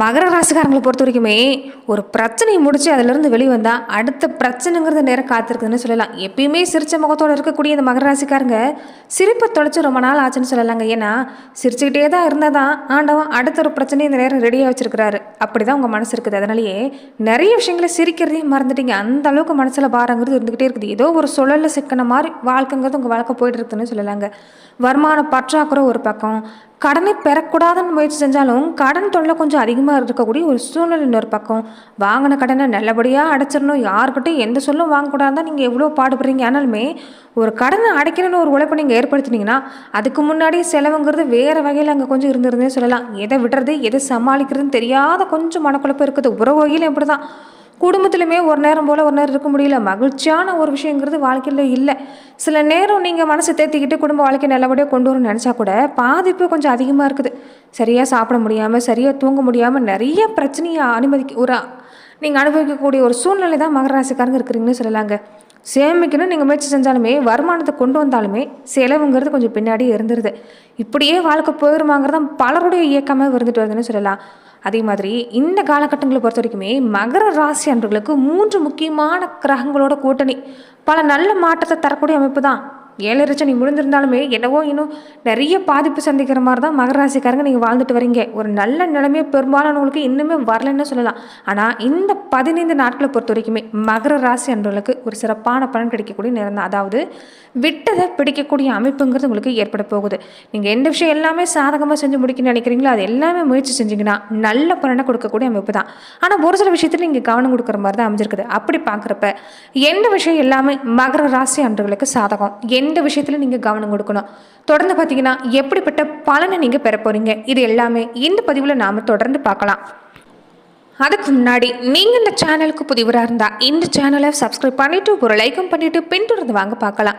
மகர ராசிக்காரங்களை பொறுத்த வரைக்குமே ஒரு பிரச்சனையை முடிச்சு அதிலிருந்து வெளிவந்தால் அடுத்த பிரச்சனைங்கிறது நேரம் காத்திருக்குதுன்னு சொல்லலாம். எப்பயுமே சிரித்த முகத்தோடு இருக்கக்கூடிய இந்த மகர ராசிக்காரங்க சிரிப்பை தொலைச்சி ரொம்ப நாள் ஆச்சுன்னு சொல்லலாங்க. ஏன்னா சிரிச்சுக்கிட்டே தான் இருந்தால் தான் ஆண்டவன் அடுத்த ஒரு பிரச்சனையை இந்த நேரம் ரெடியாக வச்சிருக்கிறாரு. அப்படி தான் உங்கள் மனசு இருக்குது. அதனாலேயே நிறைய விஷயங்களை சிரிக்கிறதையும் மறந்துட்டீங்க. அந்த அளவுக்கு மனசில் பாரங்கிறது இருந்துக்கிட்டே இருக்குது. ஏதோ ஒரு சுழலில் சிக்கன மாதிரி வாழ்க்கைங்கிறது உங்கள் வாழ்க்கை போயிட்டு இருக்குதுன்னு சொல்லலாங்க. வருமான பற்றாக்குறை ஒரு பக்கம். கடனை பெறக்கூடாதுன்னு முயற்சி செஞ்சாலும் கடன் தொல்லை கொஞ்சம் அதிகமாக இருக்கக்கூடிய ஒரு சூழ்நிலை இன்னொரு பக்கம். வாங்கின கடனை நல்லபடியாக அடைச்சிடணும். யாருக்கிட்டையும் எந்த சொல்லும் வாங்கக்கூடாதுதான் நீங்கள் எவ்வளோ பாடுபடுறீங்க. ஆனாலுமே ஒரு கடனை அடைக்கணும்னு ஒரு உழைப்பை நீங்கள் ஏற்படுத்தினீங்கன்னா அதுக்கு முன்னாடி செலவுங்கிறது வேறு வகையில் அங்கே கொஞ்சம் இருந்திருந்தே சொல்லலாம். எதை விடுறது எதை சமாளிக்கிறதுன்னு தெரியாத கொஞ்சம் மனக்குழப்பம் இருக்குது. உறவு வகையில் இப்படி தான் குடும்பத்துலையுமே ஒரு நேரம் போல் ஒரு நேரம் இருக்க முடியல. மகிழ்ச்சியான ஒரு விஷயங்கிறது வாழ்க்கையில் இல்லை. சில நேரம் நீங்கள் மனசை தேத்திக்கிட்டு குடும்ப வாழ்க்கை நல்லபடியாக கொண்டு வரணும்னு நினச்சா கூட பாதிப்பு கொஞ்சம் அதிகமாக இருக்குது. சரியாக சாப்பிட முடியாமல் சரியாக தூங்க முடியாமல் நிறைய பிரச்சனையை அனுமதிக்க ஒரு நீங்கள் அனுபவிக்கக்கூடிய ஒரு சூழ்நிலை தான் மகர ராசிக்காரங்க இருக்கிறீங்கன்னு சொல்லலாங்க. சேமிக்கணும் நீங்கள் முயற்சி செஞ்சாலுமே வருமானத்தை கொண்டு வந்தாலுமே செலவுங்கிறது கொஞ்சம் பின்னாடி இருந்துருது. இப்படியே வாழ்க்கை போயிருமாங்கிறது தான் பலருடைய இயக்கமாக இருந்துட்டு வருதுன்னு சொல்லலாம். அதே மாதிரி இந்த காலகட்டங்களை பொறுத்த வரைக்குமே மகர ராசி அன்பர்களுக்கு மூன்று முக்கியமான கிரகங்களோட கூட்டணி. பல நல்ல மாற்றத்தை தரக்கூடிய அமைப்பு தான். ஏழரை நீ முடிஞ்சிருந்தாலுமே என்னவோ இன்னும் நிறைய பாதிப்பு சந்திக்கிற மாதிரி தான் மகர ராசிக்காரங்க நீங்கள் வாழ்ந்துட்டு வரீங்க. ஒரு நல்ல நிலைமையை பெரும்பாலானவங்களுக்கு இன்னுமே வரலன்னு சொல்லலாம். ஆனால் இந்த பதினைந்து நாட்களை பொறுத்த வரைக்குமே மகர ராசி அன்றவர்களுக்கு ஒரு சிறப்பான பலன் கிடைக்கக்கூடிய நேரம் தான். அதாவது விட்டதை பிடிக்கக்கூடிய அமைப்புங்கிறது உங்களுக்கு ஏற்பட போகுது. நீங்கள் எந்த விஷயம் எல்லாமே சாதகமாக செஞ்சு முடிக்கணும்னு நினைக்கிறீங்களோ அது எல்லாமே முயற்சி செஞ்சீங்கன்னா நல்ல பலனை கொடுக்கக்கூடிய அமைப்பு தான். ஆனால் ஒரு சில விஷயத்தில் நீங்கள் கவனம் கொடுக்குற மாதிரி தான் அமைஞ்சிருக்குது. அப்படி பார்க்குறப்ப எந்த விஷயம் எல்லாமே மகர ராசி அன்றவர்களுக்கு சாதகம்? எந்த விஷயத்தில் நீங்கள் கவனம் கொடுக்கணும். தொடர்ந்து பார்த்தீங்கன்னா எப்படிப்பட்ட பலனை நீங்கள் பெற போகிறீங்க இது எல்லாமே இந்த பதிவில் நாம் தொடர்ந்து பார்க்கலாம். அதுக்கு முன்னாடி நீங்கள் இந்த சேனலுக்கு புதிவராக இருந்தால் இந்த சேனலை சப்ஸ்கிரைப் பண்ணிவிட்டு ஒரு லைக்கும் பண்ணிவிட்டு பின்தொடர்ந்து வாங்க பார்க்கலாம்.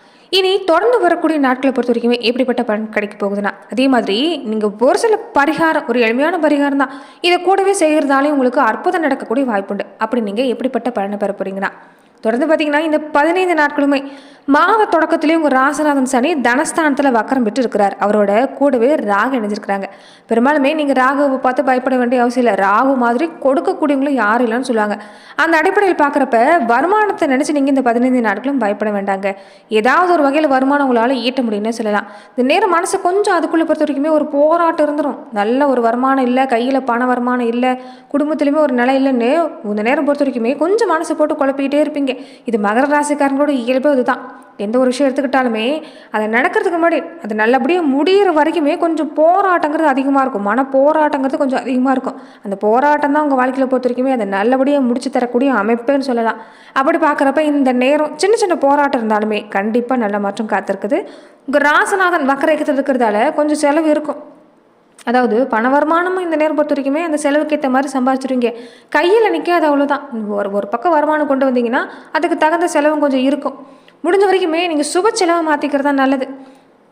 இனி தொடர்ந்து வரக்கூடிய நாட்களை பொறுத்த வரைக்குமே எப்படிப்பட்ட பலன் கிடைக்க போகுதுன்னா அதே மாதிரி நீங்கள் ஒரு சில பரிகாரம் ஒரு எளிமையான பரிகாரம் தான். இதை கூடவே செய்கிறதாலே உங்களுக்கு அற்புதம் நடக்கக்கூடிய வாய்ப்புண்டு. அப்படி நீங்கள் எப்படிப்பட்ட பலனை பெற போகிறீங்கன்னா தொடர்ந்து பார்த்தீங்கன்னா இந்த பதினைந்து நாட்களுமே மாத தொடக்கத்திலேயே உங்கள் ராசநாதன் சனி தனஸ்தானத்தில் வக்கரம் பெற்று இருக்கிறார் அவரோட கூடவே ராகு இணைஞ்சிருக்கிறாங்க. பெரும்பாலுமே நீங்கள் ராகுவை பார்த்து பயப்பட வேண்டிய அவசியம் இல்லை. ராகு மாதிரி கொடுக்கக்கூடியவங்களும் யாரும் இல்லைன்னு சொல்லுவாங்க. அந்த அடிப்படையில் பார்க்குறப்ப வருமானத்தை நினச்சி நீங்கள் இந்த பதினைந்து நாட்களும் பயப்பட வேண்டாங்க. ஏதாவது ஒரு வகையில் வருமானம் உங்களால் ஈட்ட முடியும்னு சொல்லலாம். இந்த நேரம் மனசு கொஞ்சம் அதுக்குள்ளே பொறுத்த வரைக்குமே ஒரு போராட்டம் இருந்துடும் நல்ல ஒரு வருமானம் இல்லை கையில் பண வருமானம் இல்லை குடும்பத்துலேயுமே ஒரு நிலை இல்லைன்னு இந்த நேரம் பொறுத்த வரைக்குமே கொஞ்சம் மனசை போட்டு குழப்பிக்கிட்டே இருப்பீங்க. இது மகர ராசிக்காரங்களோட இயல்பு அதுதான். எந்த ஒரு விஷயம் எடுத்துக்கிட்டாலுமே அதை நடக்கிறதுக்கு முன்னாடி அது நல்லபடியாக முடியிற வரைக்குமே கொஞ்சம் போராட்டங்கிறது அதிகமாக இருக்கும். மன போராட்டங்கிறது கொஞ்சம் அதிகமாக இருக்கும். அந்த போராட்டம் தான் உங்கள் வாழ்க்கையில் பொறுத்த வரைக்குமே அதை நல்லபடியாக முடிச்சு தரக்கூடிய அமைப்புன்னு சொல்லலாம். அப்படி பார்க்குறப்ப இந்த நேரம் சின்ன சின்ன போராட்டம் இருந்தாலுமே கண்டிப்பாக நல்ல மாற்றம் காத்திருக்குது. உங்கள் ராசநாதன் வக்கரேக்கத்தில் இருக்கிறதால கொஞ்சம் செலவு இருக்கும். அதாவது பண வருமானமும் இந்த நேரம் பொறுத்த வரைக்குமே அந்த செலவுக்கு ஏற்ற மாதிரி சம்பாதிச்சிருவீங்க. கையில் நிற்காது அவ்வளோதான் ஒரு ஒரு பக்கம் வருமானம் கொண்டு வந்தீங்கன்னா அதுக்கு தகுந்த செலவும் கொஞ்சம் இருக்கும். முடிஞ்ச வரைக்குமே நீங்கள் சுப செலவை மாற்றிக்கிறது தான் நல்லது.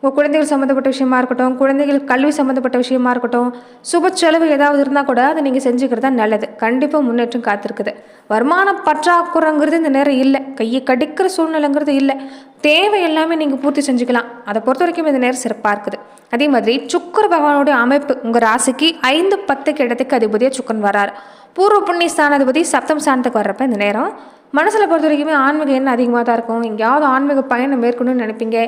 உங்கள் குழந்தைகள் சம்மந்தப்பட்ட விஷயமா இருக்கட்டும் குழந்தைகள் கல்வி சம்மந்தப்பட்ட விஷயமா இருக்கட்டும் சுப செலவு ஏதாவது இருந்தால் கூட அதை நீங்கள் செஞ்சுக்கிறது தான் நல்லது. கண்டிப்பாக முன்னேற்றம் காத்திருக்குது. வருமான பற்றாக்குறைங்கிறது இந்த நேரம் இல்லை. கையை கடிக்கிற சூழ்நிலைங்கிறது இல்லை. தேவை எல்லாமே நீங்கள் பூர்த்தி செஞ்சுக்கலாம். அதை பொறுத்த வரைக்கும் இந்த நேரம் சிறப்பாக இருக்குது. அதே மாதிரி சுக்கர பகவானுடைய அமைப்பு. உங்கள் ராசிக்கு ஐந்து பத்துக்கு இடத்துக்கு அதிபதியாக சுக்கரன் வரார் பூர்வ புண்ணிய ஸ்தானாதிபதி சப்தம் ஸ்தானத்துக்கு வர்றப்ப இந்த நேரம் மனசில் பொறுத்த வரைக்குமே ஆன்மீகம் என்ன அதிகமாக தான் இருக்கும்? எங்கேயாவது ஆன்மீக பயணம் மேற்கொள்ளணும்னு நினைப்பீங்க.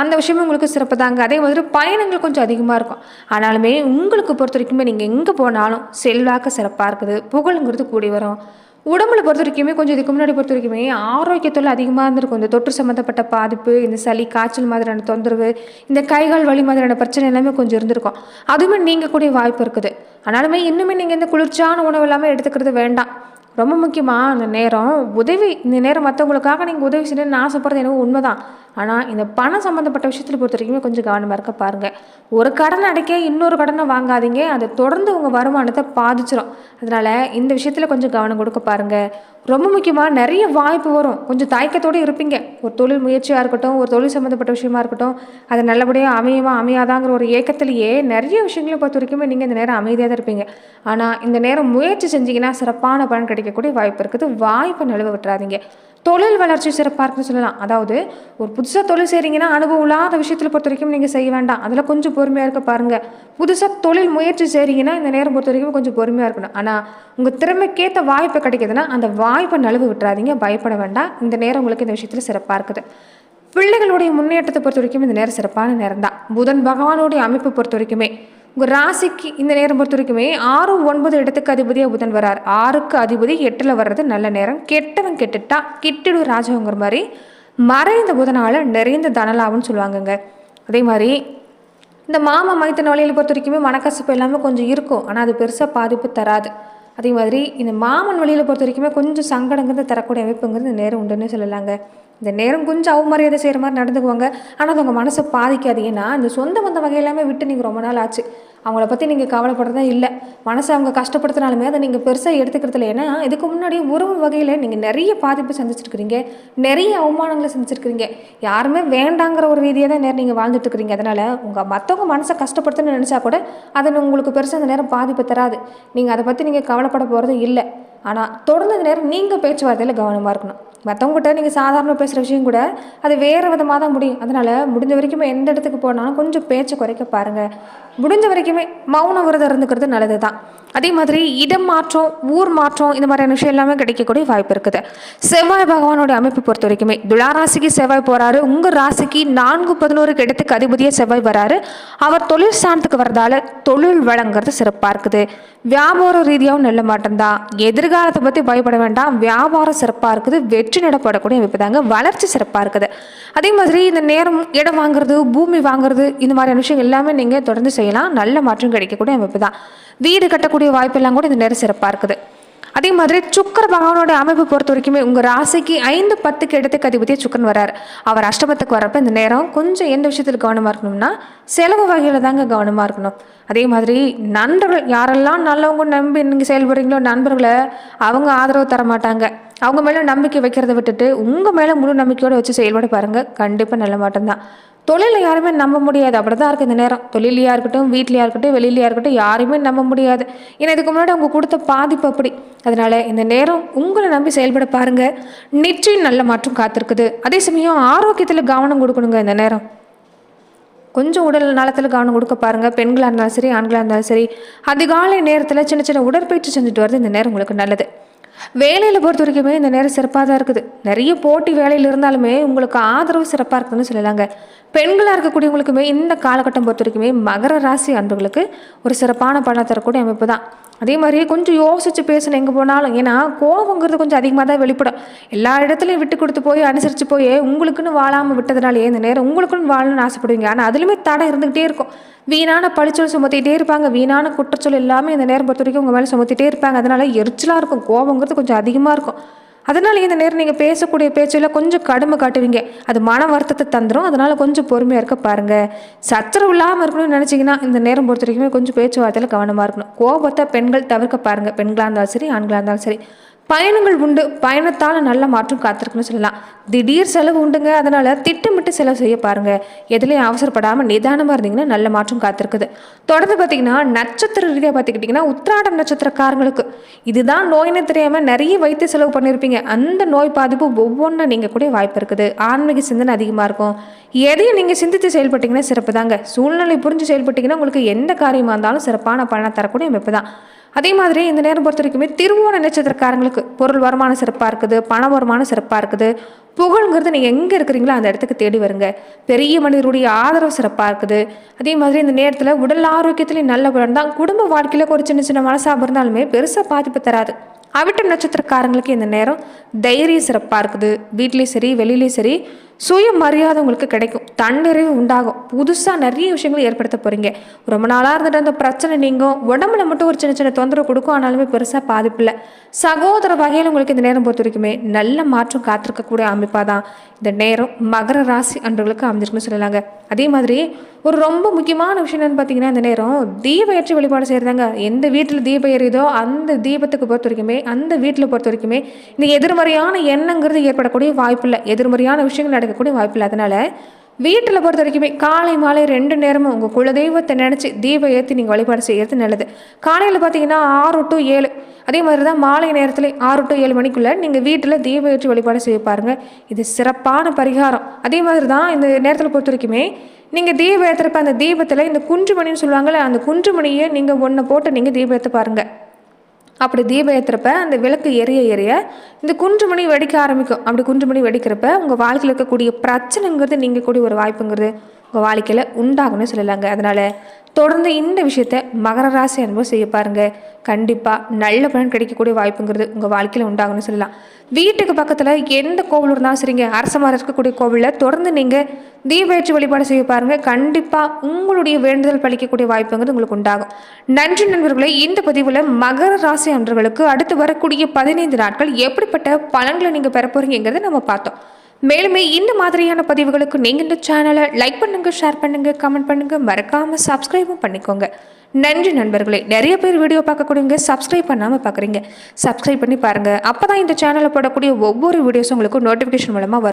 அந்த விஷயமும் உங்களுக்கு சிறப்பு தாங்க. அதே மாதிரி பயணங்கள் கொஞ்சம் அதிகமாக இருக்கும். ஆனாலுமே உங்களுக்கு பொறுத்த வரைக்குமே நீங்கள் எங்கே போனாலும் செல்வாக்கு சிறப்பாக இருக்குது. புகழுங்கிறது கூடி வரும். உடம்புல பொறுத்த வரைக்குமே கொஞ்சம் இதுக்கு முன்னாடி பொறுத்த வரைக்குமே ஆரோக்கியத்தில் அதிகமாக இருந்திருக்கும். இந்த தொற்று சம்மந்தப்பட்ட பாதிப்பு இந்த சளி காய்ச்சல் மாதிரியான தொந்தரவு இந்த கைகால் வலி மாதிரியான பிரச்சனை எல்லாமே கொஞ்சம் இருந்திருக்கும். அதுவுமே நீங்கள் கூடிய வாய்ப்பு இருக்குது. ஆனாலுமே இன்னுமே நீங்கள் இந்த குளிர்ச்சியான உணவு எல்லாமே எடுத்துக்கிறது வேண்டாம். ரொம்ப முக்கியமாக அந்த நேரம். உதவி இந்த நேரம் மற்றவங்களுக்காக நீங்கள் உதவி செய்யணும்னு ஆசைப்படுறது எனக்கு உண்மைதான். ஆனால் இந்த பணம் சம்மந்தப்பட்ட விஷயத்தில் பொறுத்த வரைக்குமே கொஞ்சம் கவனமாக இருக்க பாருங்கள் ஒரு கடன் அடைக்க இன்னொரு கடனை வாங்காதீங்க. அதை தொடர்ந்து உங்கள் வருமானத்தை பாதிச்சிடும் அதனால் இந்த விஷயத்தில் கொஞ்சம் கவனம் கொடுக்க பாருங்கள் ரொம்ப முக்கியமாக நிறைய வாய்ப்பு வரும். கொஞ்சம் தயக்கத்தோடு இருப்பீங்க. ஒரு தொழில் முயற்சியாக இருக்கட்டும் ஒரு தொழில் சம்மந்தப்பட்ட விஷயமா இருக்கட்டும் அது நல்லபடியாக அமையுமா அமையாதாங்கிற ஒரு ஏக்கத்திலேயே நிறைய விஷயங்களை பொறுத்த வரைக்குமே நீங்கள் இந்த நேரம் அமைதியாக தான் இருப்பீங்க. ஆனால் இந்த நேரம் முயற்சி செஞ்சீங்கன்னா சிறப்பான பலன் கிடைக்கக்கூடிய வாய்ப்பு இருக்குது. வாய்ப்பை நழுவ விட்டுறாதீங்க. தொழில் வளர்ச்சி சிறப்பாக இருக்குன்னு சொல்லலாம். அதாவது ஒரு புதுசாக தொழில் செய்கிறீங்கன்னா அனுபவம் இல்லாத விஷயத்தில் பொறுத்த வரைக்கும் நீங்கள் செய்ய வேண்டாம். அதில் கொஞ்சம் பொறுமையாக இருக்க பாருங்கள் புதுசாக தொழில் முயற்சி செய்கிறீங்கன்னா இந்த நேரம் பொறுத்த வரைக்கும் கொஞ்சம் பொறுமையாக இருக்கணும். ஆனால் உங்கள் திறமைக்கேற்ற வாய்ப்பு கிடைக்கிதுன்னா அந்த வாய்ப்பை நழுவு விட்டுறாதீங்க. பயப்பட வேண்டாம். இந்த நேரம் உங்களுக்கு இந்த விஷயத்தில் சிறப்பாக இருக்குது. பிள்ளைகளுடைய முன்னேற்றத்தை பொறுத்த வரைக்கும் இந்த நேரம் சிறப்பான நேரம் தான் புதன் பகவானுடைய அமைப்பு பொறுத்த வரைக்குமே. உங்கள் ராசிக்கு இந்த நேரம் பொறுத்த வரைக்குமே ஆறு ஒன்பது இடத்துக்கு அதிபதியாக புதன் வரார். ஆறுக்கு அதிபதி எட்டில் வர்றது நல்ல நேரம். கெட்டவன் கெட்டுட்டா கெட்டிடு ராஜவங்கிற மாதிரி மறைந்த புதனால நிறைந்த தனலாபம்னு சொல்லுவாங்கங்க. அதே மாதிரி இந்த மாமா மைத்தன வழியில் பொறுத்த வரைக்குமே மனக்கசப்பு எல்லாமே கொஞ்சம் இருக்கும். ஆனால் அது பெருசாக பாதிப்பு தராது. அதே மாதிரி இந்த மாமன் வழியில் பொறுத்த வரைக்குமே கொஞ்சம் சங்கடங்கிறது தரக்கூடிய அமைப்புங்கிறது இந்த நேரம் உண்டுன்னு சொல்லலாங்க. இந்த நேரம் கொஞ்சம் அவமரியாதை செய்கிற மாதிரி நடந்துக்குவாங்க. ஆனால் அது உங்கள் மனசை பாதிக்காது. ஏன்னா இந்த சொந்த வந்த வகையெல்லாமே விட்டு நீங்கள் ரொம்ப நாள் ஆச்சு. அவங்கள பற்றி நீங்கள் கவலைப்படுறதா இல்லை. மனசை அவங்க கஷ்டப்படுத்தினாலுமே அதை நீங்கள் பெருசாக எடுத்துக்கிறது இல்லை ஏன்னா இதுக்கு முன்னாடி உறவு வகையில் நீங்கள் நிறைய பாதிப்பு சந்திச்சிருக்கிறீங்க. நிறைய அவமானங்களை சந்திச்சிருக்கிறீங்க. யாருமே வேண்டாங்கிற ஒரு ரீதியாக தான் நேரம் நீங்கள் வாழ்ந்துட்டு இருக்கிறீங்க. அதனால் உங்கள் மற்றவங்க மனசை கஷ்டப்படுத்துன்னு நினச்சா கூட அதை உங்களுக்கு பெருசாக அந்த நேரம் பாதிப்பு தராது. நீங்கள் அதை பற்றி நீங்கள் கவலைப்பட போகிறது இல்லை. ஆனால் தொடர்ந்து நேரம் நீங்கள் பேச்சுவார்த்தையில் கவனமாக இருக்கணும். மற்றவங்ககிட்ட நீங்கள் சாதாரண பேசுகிற விஷயம் கூட அது வேறு விதமாக தான் முடியும். அதனால் முடிஞ்ச வரைக்குமே எந்த இடத்துக்கு போனாலும் கொஞ்சம் பேச்சு குறைக்க பாருங்கள் முடிஞ்ச வரைக்குமே மௌன விரதம் இருந்துக்கிறது நல்லது தான் அதே மாதிரி இடம் மாற்றம் ஊர் மாற்றம் இந்த மாதிரியான விஷயம் எல்லாமே கிடைக்கக்கூடிய வாய்ப்பு இருக்குது. செவ்வாய் பகவானோட அமைப்பு பொறுத்த வரைக்குமே துலா ராசிக்கு செவ்வாய் போகிறாரு உங்கள் ராசிக்கு நான்கு பதினோரு இடத்துக்கு அதிபதியாக செவ்வாய் வராரு. அவர் தொழில் ஸ்தானத்துக்கு வரதால தொழில் வழங்குறது சிறப்பாக இருக்குது. வியாபார ரீதியாகவும் நல்ல மாட்டம்தான் எதிர்காலத்தை பற்றி பயப்பட வேண்டாம். வியாபாரம் சிறப்பாக இருக்குது. வெற்றி நடப்படக்கூடிய அமைப்பு தாங்க. வளர்ச்சி சிறப்பாக இருக்குது. அதே மாதிரி இந்த நேரம் இடம் வாங்குறது பூமி வாங்குறது இந்த மாதிரியான விஷயம் எல்லாமே நீங்கள் தொடர்ந்து செய்யலாம். நல்ல மாற்றம் கிடைக்கக்கூடிய அமைப்பு தான். வீடு கட்டக்கூடிய வாய்ப்பெல்லாம் கூட இந்த நேரம் சிறப்பாக இருக்குது. அதே மாதிரி சுக்கர பகவானோட அமைப்பு பொறுத்த வரைக்குமே உங்கள் ராசிக்கு ஐந்து பத்துக்கு இடத்துக்கு அதிபதியாக சுக்கரன் வரார். அவர் அஷ்டமத்துக்கு வரப்ப இந்த நேரம் கொஞ்சம் எந்த விஷயத்தில் கவனமாக இருக்கணும்னா செலவு வகையில் தாங்க கவனமாக இருக்கணும். அதே மாதிரி நண்பர்கள் யாரெல்லாம் நல்லவங்க நம்பி நீங்கள் செயல்படுறீங்களோ நண்பர்களை அவங்க ஆதரவு தர மாட்டாங்க. அவங்க மேலே நம்பிக்கை வைக்கிறத விட்டுட்டு உங்கள் மேலே முழு நம்பிக்கையோடு வச்சு செயல்பட பாருங்கள் கண்டிப்பாக நல்ல மாட்டம்தான் தொழில் யாருமே நம்ப முடியாது. அப்படி தான் இருக்குது இந்த நேரம். தொழிலையா இருக்கட்டும் வீட்லையாக இருக்கட்டும் வெளியிலையாக இருக்கட்டும் யாரையுமே நம்ப முடியாது. ஏன்னா இதுக்கு முன்னாடி அவங்க கொடுத்த பாதிப்பு அப்படி. அதனால் இந்த நேரம் உங்களை நம்பி செயல்பட பாருங்கள் நிச்சயம் நல்ல மாற்றம் காத்திருக்குது. அதே சமயம் ஆரோக்கியத்தில் கவனம் கொடுக்கணுங்க இந்த நேரம். கொஞ்சம் உடல் நலத்தில் கவனம் கொடுக்க பாருங்கள் பெண்களாக இருந்தாலும் சரி ஆண்களாக இருந்தாலும் சரி அதிகாலை நேரத்தில் சின்ன சின்ன உடற்பயிற்சி செஞ்சுட்டு வரது இந்த நேரம் உங்களுக்கு நல்லது. வேலையில் பொறுத்த வரைக்குமே இந்த நேரம் சிறப்பாக தான் இருக்குது. நிறைய போட்டி வேலையில் இருந்தாலுமே உங்களுக்கு ஆதரவு சிறப்பாக இருக்குதுன்னு சொல்லலாங்க. பெண்களாக இருக்கக்கூடியவங்களுக்குமே இந்த காலகட்டம் பொறுத்த வரைக்குமே மகர ராசி அன்புகளுக்கு ஒரு சிறப்பான பணம் தரக்கூடிய அமைப்பு தான். அதே மாதிரி கொஞ்சம் யோசித்து பேசணும் எங்கே போனாலும். ஏன்னா கோபங்கிறது கொஞ்சம் அதிகமாக தான் வெளிப்படும். எல்லா இடத்துலையும் விட்டு கொடுத்து போய் அனுசரித்து போய் உங்களுக்குன்னு வாழாமல் விட்டதுனாலே இந்த நேரம் உங்களுக்குன்னு வாழணும்னு ஆசைப்படுவீங்க. ஆனால் அதுலேயுமே தடை இருந்துக்கிட்டே இருக்கும். வீணான பழிச்சொல் சுமத்திட்டே இருப்பாங்க. வீணான குற்றச்சொல் எல்லாமே இந்த நேரம் பொறுத்த வரைக்கும் உங்கள் மேலே சுமத்திட்டே இருப்பாங்க. அதனால் எரிச்சலாக இருக்கும். கோபங்கிறது கொஞ்சம் அதிகமாக இருக்கும். அதனால இந்த நேரம் நீங்கள் பேசக்கூடிய பேச்சில் கொஞ்சம் கடுமை காட்டுவீங்க. அது மன வருத்தத்தை தந்துடும் அதனால கொஞ்சம் பொறுமையாக இருக்க பாருங்கள் சச்சரவு இல்லாமல் இருக்கணும்னு நினச்சிங்கன்னா இந்த நேரம் பொறுத்த வரைக்குமே கொஞ்சம் பேச்சுவார்த்தையில் கவனமாக இருக்கணும். கோபத்தை பெண்கள் தவிர்க்க பாருங்கள் பெண்களாக இருந்தாலும் சரி ஆண்களாக இருந்தாலும் சரி. பயணங்கள் உண்டு. பயணத்தால் நல்ல மாற்றம் காத்திருக்குன்னு சொல்லலாம். திடீர் செலவு உண்டுங்க. அதனால் திட்டமிட்டு செலவு செய்ய பாருங்கள் எதுலேயும் அவசரப்படாமல் நிதானமாக இருந்தீங்கன்னா நல்ல மாற்றம் காத்திருக்குது. தொடர்ந்து பார்த்தீங்கன்னா நட்சத்திர ரீதியாக பார்த்துக்கிட்டிங்கன்னா உத்திராடம் நட்சத்திரக்காரங்களுக்கு. இதுதான் நோயினே தெரியாமல் நிறைய வைத்திய செலவு பண்ணியிருப்பீங்க அந்த நோய் பாதிப்பு ஒவ்வொன்றும் நீங்கள் கூட வாய்ப்பு இருக்குது. ஆன்மீக சிந்தனை அதிகமாக இருக்கும். எதையும் நீங்கள் சிந்தித்து செயல்பட்டீங்கன்னா சிறப்பு தாங்க சூழ்நிலை புரிஞ்சு செயல்பட்டீங்கன்னா உங்களுக்கு எந்த காரியமாக இருந்தாலும் சிறப்பான பலனை தரக்கூடிய அமைப்பு தான் அதே மாதிரி இந்த நேரம் பொறுத்த வரைக்குமே திருவோண நட்சத்திரக்காரங்களுக்கு பொருள் வருமானம் சிறப்பாக இருக்குது பண வருமானம் சிறப்பாக இருக்குது. புகழ்ங்கிறது நீங்கள் எங்கே இருக்கிறீங்களோ அந்த இடத்துக்கு தேடி வருங்க. பெரிய மனிதருடைய ஆதரவு சிறப்பாக இருக்குது. அதே மாதிரி இந்த நேரத்தில் உடல் ஆரோக்கியத்துலேயும் நல்ல பலன் தான். குடும்ப வாழ்க்கையில் ஒரு சின்ன சின்ன மனசாக இருந்தாலுமே பெருசாக பாதிப்பு தராது. அவிட்ட நட்சத்திரக்காரங்களுக்கு இந்த நேரம் தைரியம் சிறப்பாக இருக்குது. வீட்லேயும் சரி வெளியிலையும் சரி சுயமரியாதை உங்களுக்கு கிடைக்கும். தன்னிறைவு உண்டாகும். புதுசாக நிறைய விஷயங்களை ஏற்படுத்த போகிறீங்க ரொம்ப நாளாக இருந்துட்டு அந்த பிரச்சனை நீங்கும். உடம்புல மட்டும் ஒரு சின்ன சின்ன தொந்தரவு கொடுக்கும். ஆனாலுமே பெருசாக பாதிப்பில்ல சகோதர வகையில் உங்களுக்கு இந்த நேரம் பொறுத்த வரைக்குமே நல்ல மாற்றம் காத்திருக்கக்கூடிய அமைப்பாக தான் இந்த நேரம் மகர ராசி அன்பர்களுக்கு அமைஞ்சிருக்குன்னு சொல்லலாங்க. அதே மாதிரி ஒரு ரொம்ப முக்கியமான விஷயம் என்னன்னு பார்த்தீங்கன்னா இந்த நேரம் தீப ஏற்றி வழிபாடு செய்கிறதாங்க எந்த வீட்டில் தீபம் எரியுதோ அந்த தீபத்துக்கு பொறுத்த வரைக்குமே அந்த வீட்டில் பொறுத்த வரைக்குமே இந்த எதிர்மறையான எண்ணங்கிறது ஏற்படக்கூடிய வாய்ப்பு இல்லை. எதிர்மறையான விஷயங்கள் நடக்கக்கூடிய வாய்ப்பு இல்லை. அதனால் வீட்டில் பொறுத்த வரைக்குமே காலை மாலை ரெண்டு நேரமும் உங்கள் குலதெய்வத்தை நினச்சி தீபம் ஏற்றி நீங்கள் வழிபாடு செய்கிறது நல்லது. காலையில் பார்த்தீங்கன்னா ஆறு டு ஏழு. அதே மாதிரி தான் மாலை நேரத்தில் ஆறு டு ஏழு மணிக்குள்ளே நீங்கள் வீட்டில் தீபம் ஏற்றி வழிபாடு செய்ய பாருங்கள் இது சிறப்பான பரிகாரம். அதே மாதிரி தான் இந்த நேரத்தில் பொறுத்த வரைக்குமே நீங்கள் தீபம் ஏற்றுறப்ப அந்த தீபத்தில் இந்த குன்றுமணின்னு சொல்லுவாங்கள்ல அந்த குன்றுமணியை நீங்கள் ஒன்றை போட்டு நீங்கள் தீபம் ஏற்ற பாருங்கள் அப்படி தீபம் ஏற்றுறப்ப அந்த விளக்கு எரிய எரிய இந்த குன்றுமணி வெடிக்க ஆரம்பிக்கும். அப்படி குன்றுமணி வெடிக்கிறப்ப உங்கள் வாழ்க்கையில் இருக்கக்கூடிய பிரச்சனைங்கிறது நீங்கள் கூடிய ஒரு வாய்ப்புங்கிறது உங்கள் வாழ்க்கையில் உண்டாகும்னு சொல்லலாங்க. அதனால் தொடர்ந்து இந்த விஷயத்த மகர ராசி அனுபவம் செய்ய பாருங்கள் கண்டிப்பாக நல்ல பலன் கிடைக்கக்கூடிய வாய்ப்புங்கிறது உங்கள் வாழ்க்கையில் உண்டாகும்னு சொல்லலாம். வீட்டுக்கு பக்கத்தில் எந்த கோவில் இருந்தாலும் சரிங்க. அரசமாக இருக்கக்கூடிய கோவிலில் தொடர்ந்து நீங்கள் தீபேற்று வழிபாடு செய்ய பாருங்கள் கண்டிப்பாக உங்களுடைய வேண்டுதல் பழிக்கக்கூடிய வாய்ப்புங்கிறது உங்களுக்கு உண்டாகும். நன்றி நண்பர்களே இந்த பதிவில் மகர ராசி அன்றர்களுக்கு அடுத்து வரக்கூடிய பதினைந்து நாட்கள் எப்படிப்பட்ட பலன்களை நீங்கள் பெற போகிறீங்கிறத நம்ம பார்த்தோம். மேலுமே இந்த மாதிரியான பதிவுகளுக்கு நீங்கள் இந்த சேனலை லைக் பண்ணுங்க ஷேர் பண்ணுங்க கமெண்ட் பண்ணுங்க. மறக்காம சப்ஸ்கிரைபும் பண்ணிக்கோங்க. நன்றி நண்பர்களே. நிறைய பேர் வீடியோ பார்க்கக்கூடியவங்க சப்ஸ்கிரைப் பண்ணாமல் பார்க்குறீங்க. சப்ஸ்கிரைப் பண்ணி பாருங்கள் அப்போ தான் இந்த சேனலில் போடக்கூடிய ஒவ்வொரு வீடியோஸும் உங்களுக்கு நோட்டிஃபிகேஷன் மூலமாக வரும்.